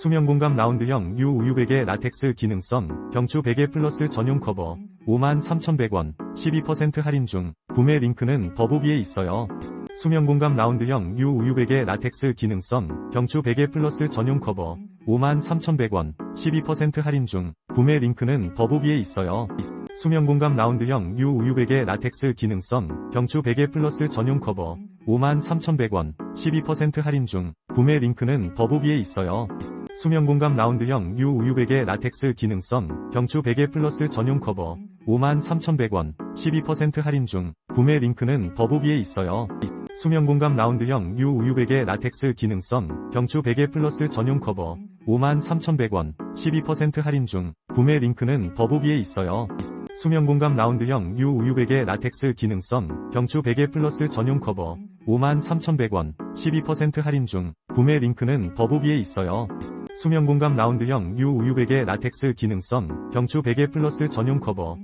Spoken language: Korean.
수면공감 라운드형 유우유 베개 라텍스 기능성 경추 베개 플러스 전용 커버 53,100원 12% 할인 중 구매 링크는 더보기에 있어요. 수면공감 라운드형 유우유 베개 라텍스 기능성 경추 베개 플러스 전용 커버 53,100원 12% 할인 중 구매 링크는 더보기에 있어요. 수면공감 라운드형 유우유 베개 라텍스 기능성 경추 베개 플러스 전용 커버 53,100원 12% 할인 중 구매 링크는 더보기에 있어요. 수면공감 라운드형 유우유 베개 라텍스 기능성 경추 베개 플러스 전용 커버 53,100원 12% 할인 중 구매 링크는 더보기에 있어요. 수면공감 라운드형 유우유 베개 라텍스 기능성 경추 베개 플러스 전용 커버 53,100원 12% 할인 중 구매 링크는 더보기에 있어요. 수면공감 라운드형 유우유 베개 라텍스 기능성 경추 베개 플러스 전용 커버 53,100원 12% 할인 중 구매 링크는 더보기에 있어요. 수면 공감 라운드형 유우유 베개 라텍스 기능성 경추 베개 플러스 전용 커버